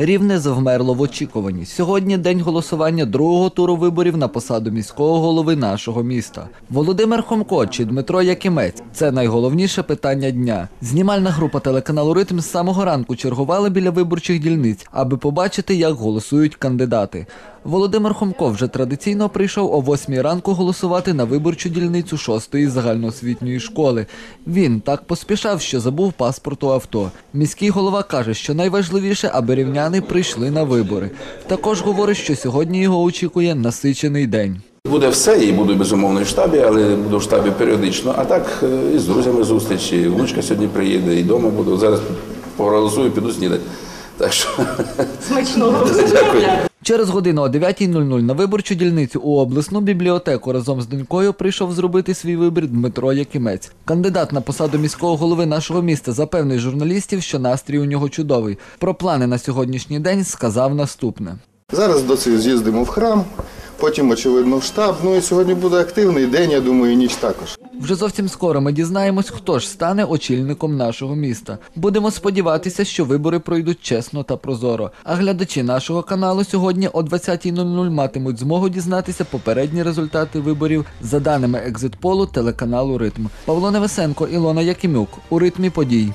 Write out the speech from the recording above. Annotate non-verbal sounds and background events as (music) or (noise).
Рівне завмерло в очікуванні. Сьогодні день голосування другого туру виборів на посаду міського голови нашого міста. Володимир Хомко чи Дмитро Якимець це найголовніше питання дня. Знімальна група телеканалу Ритм з самого ранку чергувала біля виборчих дільниць, аби побачити, як голосують кандидати. Володимир Хомко вже традиційно прийшов о 8 ранку голосувати на виборчу дільницю 6-ї загальноосвітньої школи. Він так поспішав, що забув паспорту авто. Міський голова каже, що найважливіше, аби рівняни прийшли на вибори. Також говорить, що сьогодні його очікує насичений день. Буде все, і буду безумовно в штабі, але буду в штабі періодично. А так е, і з друзями зустрічі. Внучка сьогодні приїде, і вдома буду. Зараз проголосую, піду снідати. Так що Смачного. (laughs) дякую. Через годину о 9.00 на виборчу дільницю у обласну бібліотеку разом з донькою прийшов зробити свій вибір Дмитро Якимець. Кандидат на посаду міського голови нашого міста запевнив журналістів, що настрій у нього чудовий. Про плани на сьогоднішній день сказав наступне. Зараз доці з'їздимо в храм, потім, очевидно, в штаб. Ну і сьогодні буде активний день, я думаю, і ніч також. Вже зовсім скоро ми дізнаємось, хто ж стане очільником нашого міста. Будемо сподіватися, що вибори пройдуть чесно та прозоро. А глядачі нашого каналу сьогодні о 20.00 матимуть змогу дізнатися попередні результати виборів за даними екзитполу телеканалу Ритм. Павло Невесенко, Ілона Якимюк у ритмі подій.